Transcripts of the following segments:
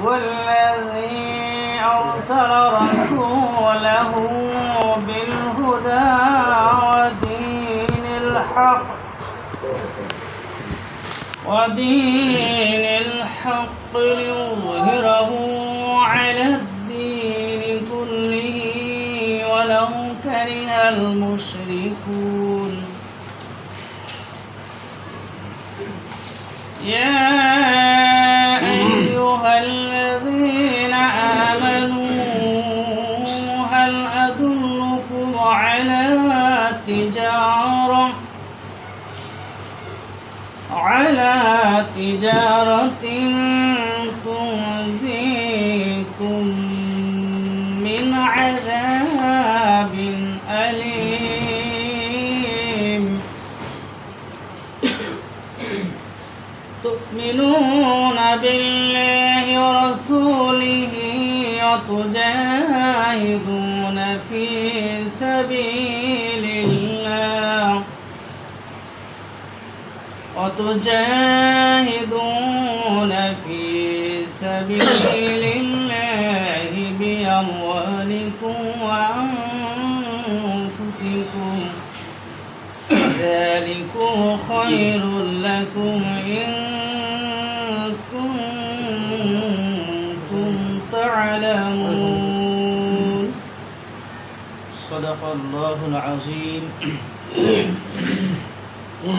والذي أرسل رسوله بالهدى ودين الحق ودين الحق ليظهره على الدين كله ولو كره المشركون. يا على تجارة على تجارة تنزيكم من عذاب أليم تؤمنون بالله ورسوله وتجاهدون في سبيل الله. وتجاهدون في سبيل الله بأموالكم وأنفسكم. ذلكم خير لكم إن সদাক আল্লাহুল আজিম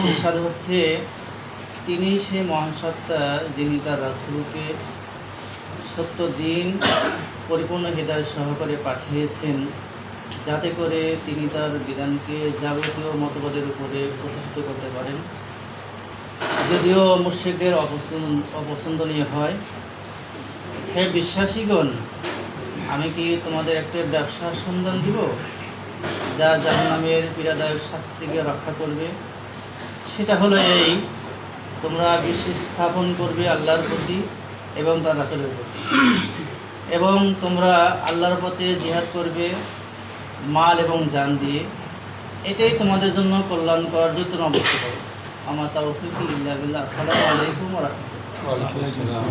ইরশাদ হচ্ছে, তিনি সে মহান সত্তা যিনি তার রাসুলকে সত্য দিন পরিপূর্ণ হৃদয় সহকারে পাঠিয়েছেন, যাতে করে তিনি তার বিধানকে যাবতীয় মতবাদের উপরে প্রতিষ্ঠিত করতে পারেন। যদিও মুর্শিদদের অপছন্দনীয় হয়। হে বিশ্বাসীগণ, আমি কি তোমাদের একটা ব্যবসার সন্ধান দিব? যা জাহান্নামের পীড়াদায়ক শাস্তি থেকে রক্ষা করবে, সেটা হলো এই, তোমরা বিশ্বাস স্থাপন করবে আল্লাহর প্রতি এবং তার রাসূলের প্রতি। এবং তোমরা আল্লাহর পথে জিহাদ করবে মাল এবং জান দিয়ে। এটাই তোমাদের জন্য কল্যাণকর যত অবস্থা করো আমার তাওফিক ইল্লা বিল্লাহ। আসসালামু আলাইকুম রাহমাতুল্লাহ।